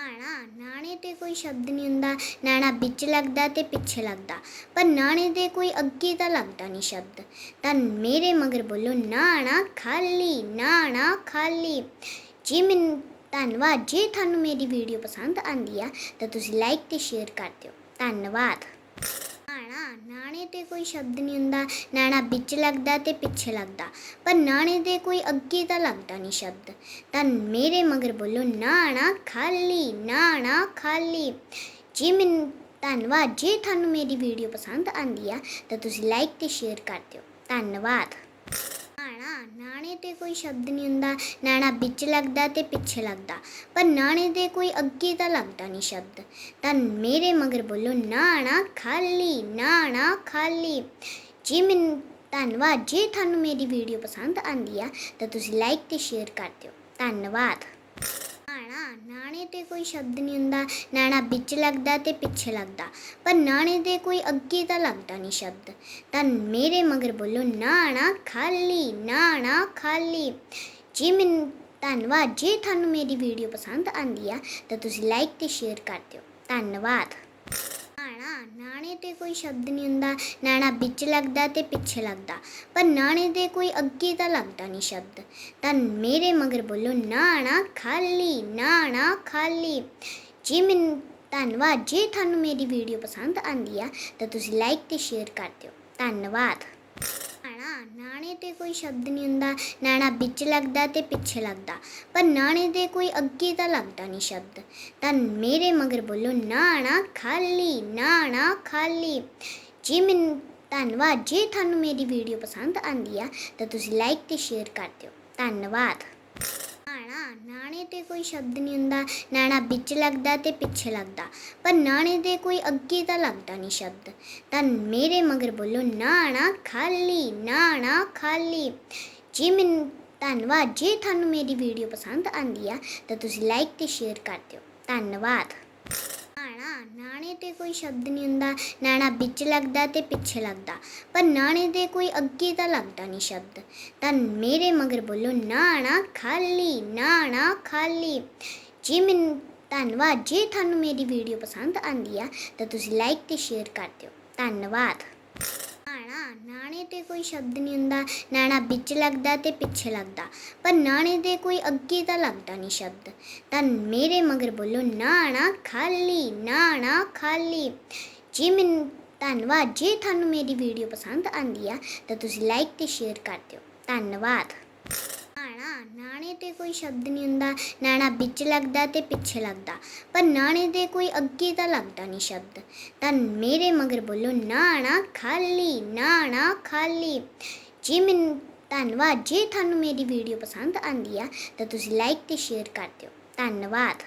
ਨਾਣਾ, ਨਾਣੇ ਤੇ ਕੋਈ ਸ਼ਬਦ ਨਹੀਂ ਹੁੰਦਾ। ਨਾਣਾ ਵਿੱਚ ਲੱਗਦਾ ਤੇ ਪਿੱਛੇ ਲੱਗਦਾ। ਪਰ ਨਾਣੇ ਦੇ ਕੋਈ ਅੱਗੇ ਤਾਂ ਲੱਗਦਾ ਨਹੀਂ ਸ਼ਬਦ। ਤਾਂ ਮੇਰੇ ਮਗਰ ਬੋਲੋ, ਨਾਣਾ ਖਾਲੀ ਨਾਣਾ ਖਾਲੀ। ਜੀ ਮੈਨੂੰ ਧੰਨਵਾਦ, ਜੇ ਤੁਹਾਨੂੰ ਮੇਰੀ ਵੀਡੀਓ ਪਸੰਦ ਆਂਦੀ ਆ, ਤਾਂ ਤੁਸੀਂ ਲਾਈਕ ਤੇ ਸ਼ੇਅਰ ਕਰ ਦਿਓ। ਧੰਨਵਾਦ। ਨਾਣਾ ਨਾਣੇ ਤੇ ਕੋਈ ਸ਼ਬਦ ਨਹੀਂ ਹੁੰਦਾ, ਨਾਣਾ ਵਿੱਚ ਲੱਗਦਾ ਤੇ ਪਿੱਛੇ ਲੱਗਦਾ, ਪਰ ਨਾਣੇ ਦੇ ਕੋਈ ਅੱਗੇ ਤਾਂ ਲੱਗਦਾ ਨਹੀਂ ਸ਼ਬਦ। ਤਾਂ ਮੇਰੇ ਮਗਰ ਬੋਲੋ, ਨਾਣਾ ਖਾਲੀ ਨਾਣਾ ਖਾਲੀ। ਜੀ ਮੈਨੂੰ ਧੰਨਵਾਦ, ਜੇ ਤੁਹਾਨੂੰ ਮੇਰੀ ਵੀਡੀਓ ਪਸੰਦ ਆਂਦੀ ਆ, ਤਾਂ ਤੁਸੀਂ ਲਾਈਕ ਤੇ ਸ਼ੇਅਰ ਕਰ ਦਿਓ। ਧੰਨਵਾਦ। ਨਾਣਾ ਨਾਣੇ ਤੇ ਕੋਈ ਸ਼ਬਦ ਨਹੀਂ ਹੁੰਦਾ, ਨਾਣਾ ਵਿੱਚ ਲੱਗਦਾ ਤੇ ਪਿੱਛੇ ਲੱਗਦਾ, ਪਰ ਨਾਣੇ ਦੇ ਕੋਈ ਅੱਗੇ ਤਾਂ ਲੱਗਦਾ ਨਹੀਂ ਸ਼ਬਦ। ਤਾਂ ਮੇਰੇ ਮਗਰ ਬੋਲੋ, ਨਾਣਾ ਖਾਲੀ ਨਾਣਾ ਖਾਲੀ। ਜੀ ਮੈਨੂੰ ਧੰਨਵਾਦ, ਜੇ ਤੁਹਾਨੂੰ ਮੇਰੀ ਵੀਡੀਓ ਪਸੰਦ ਆਂਦੀ ਆ, ਤਾਂ ਤੁਸੀਂ ਲਾਈਕ ਤੇ ਸ਼ੇਅਰ ਕਰ ਦਿਓ। ਧੰਨਵਾਦ। ਨਾਣਾ ਨਾਣੇ ਤੇ ਕੋਈ ਸ਼ਬਦ ਨਹੀਂ ਹੁੰਦਾ। ਨਾਣਾ ਵਿੱਚ ਲੱਗਦਾ ਤੇ ਪਿੱਛੇ ਲੱਗਦਾ। ਪਰ ਨਾਣੇ ਦੇ ਕੋਈ ਅੱਗੇ ਤਾਂ ਲੱਗਦਾ ਨਹੀਂ ਸ਼ਬਦ। ਤਾਂ ਮੇਰੇ ਮਗਰ ਬੋਲੋ, ਨਾਣਾ ਖਾਲੀ ਨਾਣਾ ਖਾਲੀ। ਜੀ ਮੈਨੂੰ, ਧੰਨਵਾਦ, ਜੇ ਤੁਹਾਨੂੰ ਮੇਰੀ ਵੀਡੀਓ ਪਸੰਦ ਆਂਦੀ ਆ, ਤਾਂ ਤੁਸੀਂ ਲਾਈਕ ਤੇ ਸ਼ੇਅਰ ਕਰ ਦਿਓ। ਧੰਨਵਾਦ। ਨਾਣੇ ਤੇ ਕੋਈ ਸ਼ਬਦ ਨਹੀਂ ਹੁੰਦਾ ਨਾਣਾ ਵਿੱਚ ਲੱਗਦਾ ਤੇ ਪਿੱਛੇ ਲੱਗਦਾ, ਪਰ ਨਾਣੇ ਦੇ ਕੋਈ ਅੱਗੇ ਤਾਂ ਲੱਗਦਾ ਨਹੀਂ ਸ਼ਬਦ। ਤਾਂ ਮੇਰੇ ਮਗਰ ਬੋਲੋ ਨਾਣਾ ਖਾਲੀ ਨਾਣਾ ਖਾਲੀ। ਜੀ ਮੈਨੂੰ, ਧੰਨਵਾਦ, ਜੇ ਤੁਹਾਨੂੰ ਮੇਰੀ ਵੀਡੀਓ ਪਸੰਦ ਆਂਦੀ ਆ, ਤਾਂ ਤੁਸੀਂ ਲਾਈਕ ਤੇ ਸ਼ੇਅਰ ਕਰ ਦਿਓ। ਧੰਨਵਾਦ। ਤੇ ਕੋਈ ਸ਼ਬਦ ਨਹੀਂ ਹੁੰਦਾ, ਨਾਣਾ ਵਿੱਚ ਲੱਗਦਾ ਤੇ ਪਿੱਛੇ ਲੱਗਦਾ। ਪਰ ਨਾਣੇ ਦੇ ਕੋਈ ਅੱਗੇ ਤਾਂ ਲੱਗਦਾ ਨਹੀਂ ਸ਼ਬਦ। ਤਾਂ ਮੇਰੇ ਮਗਰ ਬੋਲੋ, ਨਾਣਾ ਖਾਲੀ ਨਾਣਾ ਖਾਲੀ। ਜੀ ਮੈਨੂੰ, ਧੰਨਵਾਦ, ਜੇ ਤੁਹਾਨੂੰ ਮੇਰੀ ਵੀਡੀਓ ਪਸੰਦ ਆਂਦੀ ਆ, ਤਾਂ ਤੁਸੀਂ ਲਾਈਕ ਤੇ ਸ਼ੇਅਰ ਕਰ ਦਿਓ। ਧੰਨਵਾਦ। ਨਾਣਾ ਨਾਣੇ ਤੇ ਕੋਈ ਸ਼ਬਦ ਨਹੀਂ ਹੁੰਦਾ, ਨਾਣਾ ਵਿੱਚ ਲੱਗਦਾ ਤੇ ਪਿੱਛੇ ਲੱਗਦਾ, ਪਰ ਨਾਣੇ ਦੇ ਕੋਈ ਅੱਗੇ ਤਾਂ ਲੱਗਦਾ ਨਹੀਂ ਸ਼ਬਦ। ਤਾਂ ਮੇਰੇ ਮਗਰ ਬੋਲੋ, ਨਾਣਾ ਖਾਲੀ ਨਾਣਾ ਖਾਲੀ। ਜੀ ਮੈਨੂੰ ਧੰਨਵਾਦ, ਜੇ ਤੁਹਾਨੂੰ ਮੇਰੀ ਵੀਡੀਓ ਪਸੰਦ ਆਂਦੀ ਆ, ਤਾਂ ਤੁਸੀਂ ਲਾਈਕ ਤੇ ਸ਼ੇਅਰ ਕਰ ਦਿਓ। ਧੰਨਵਾਦ। ਨਾਣਾ ਨਾਣੇ ਤੇ ਕੋਈ ਸ਼ਬਦ ਨਹੀਂ ਹੁੰਦਾ। ਨਾਣਾ ਵਿੱਚ ਲੱਗਦਾ ਤੇ ਪਿੱਛੇ ਲੱਗਦਾ। ਪਰ ਨਾਣੇ ਦੇ ਕੋਈ ਅੱਗੇ ਤਾਂ ਲੱਗਦਾ ਨਹੀਂ ਸ਼ਬਦ। ਤਾਂ ਮੇਰੇ ਮਗਰ ਬੋਲੋ ਨਾਣਾ ਖਾਲੀ ਨਾਣਾ ਖਾਲੀ। ਜੀ ਮੈਨੂੰ ਧੰਨਵਾਦ, ਜੇ ਤੁਹਾਨੂੰ ਮੇਰੀ ਵੀਡੀਓ ਪਸੰਦ ਆਂਦੀ ਆ, ਤਾਂ ਤੁਸੀਂ ਲਾਈਕ ਤੇ ਸ਼ੇਅਰ ਕਰ ਦਿਓ। ਧੰਨਵਾਦ। ਤੇ ਕੋਈ ਸ਼ਬਦ ਨਹੀਂ ਹੁੰਦਾ, ਨਾਣਾ ਵਿੱਚ ਲੱਗਦਾ ਤੇ ਪਿੱਛੇ ਲੱਗਦਾ। ਪਰ ਨਾਣੇ ਦੇ ਕੋਈ ਅੱਗੇ ਤਾਂ ਲੱਗਦਾ ਨਹੀਂ ਸ਼ਬਦ। ਤਾਂ ਮੇਰੇ ਮਗਰ ਬੋਲੋ, ਨਾਣਾ ਖਾਲੀ ਨਾਣਾ ਖਾਲੀ। ਜੀ ਮੈਨੂੰ ਧੰਨਵਾਦ, ਜੇ ਤੁਹਾਨੂੰ ਮੇਰੀ ਵੀਡੀਓ ਪਸੰਦ ਆਂਦੀ ਆ, ਤਾਂ ਤੁਸੀਂ ਲਾਈਕ ਤੇ ਸ਼ੇਅਰ ਕਰ ਦਿਓ। ਧੰਨਵਾਦ। ਨਾਣਾ ਨਾਣੇ ਤੇ ਕੋਈ ਸ਼ਬਦ ਨਹੀਂ ਹੁੰਦਾ, ਨਾਣਾ ਵਿੱਚ ਲੱਗਦਾ ਤੇ ਪਿੱਛੇ ਲੱਗਦਾ, ਪਰ ਨਾਣੇ ਦੇ ਕੋਈ ਅੱਗੇ ਤਾਂ ਲੱਗਦਾ ਨਹੀਂ ਸ਼ਬਦ। ਤਾਂ ਮੇਰੇ ਮਗਰ ਬੋਲੋ, ਨਾਣਾ ਖਾਲੀ ਨਾਣਾ ਖਾਲੀ। ਜੀ ਮੈਨੂੰ ਧੰਨਵਾਦ, ਜੇ ਤੁਹਾਨੂੰ ਮੇਰੀ ਵੀਡੀਓ ਪਸੰਦ ਆਂਦੀ ਆ, ਤਾਂ ਤੁਸੀਂ ਲਾਈਕ ਤੇ ਸ਼ੇਅਰ ਕਰ ਦਿਓ। ਧੰਨਵਾਦ।